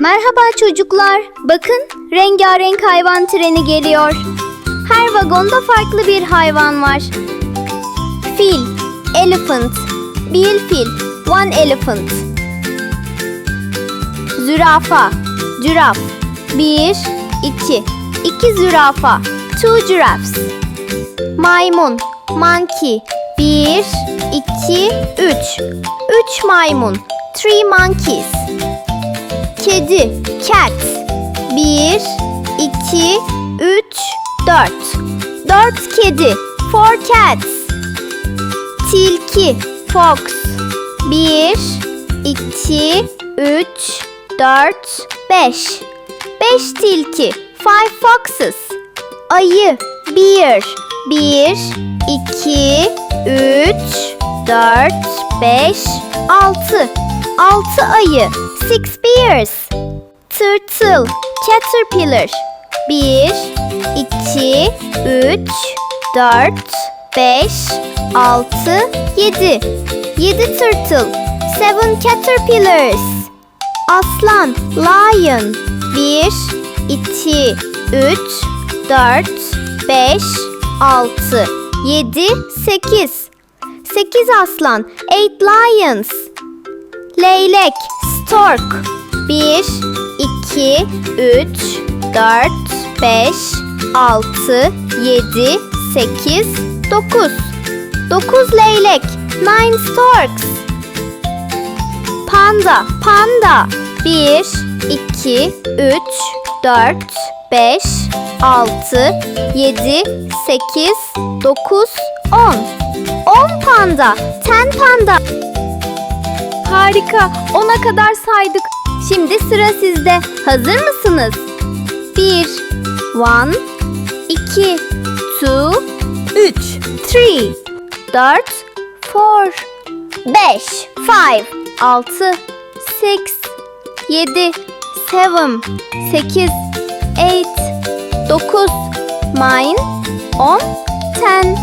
Merhaba çocuklar. Bakın rengarenk hayvan treni geliyor. Her vagonda farklı bir hayvan var. Fil, elephant, bir fil, one elephant. Zürafa, giraf, bir, iki, iki zürafa, two giraffes. Maymun, monkey, bir, iki, üç, üç maymun, three monkeys. Kedi, cat. Bir, iki, üç, dört. Dört kedi, four cats. Tilki, fox. Bir, iki, üç, dört, beş. Beş tilki, five foxes. Ayı, bear. Bir, iki, üç, dört, beş, altı. Altı ayı, six bears. Tırtıl, caterpillar. Bir, iki, üç, dört, beş, altı, yedi. Yedi tırtıl, seven caterpillars. Aslan, lion. Bir, iki, üç, dört, beş, altı, yedi, sekiz. Sekiz aslan, eight lions. Leylek, stork. Bir, iki, üç, dört, beş, altı, yedi, sekiz, dokuz. Dokuz leylek, nine storks. Panda, panda. Bir, iki, üç, dört, beş, altı, yedi, sekiz, dokuz, on. On panda, ten panda. Harika, ona kadar saydık. Şimdi sıra sizde. Hazır mısınız? Bir, one, iki, two, üç, three, dört, four, beş, five, altı, six, yedi, seven, sekiz, eight, dokuz, nine, on, ten,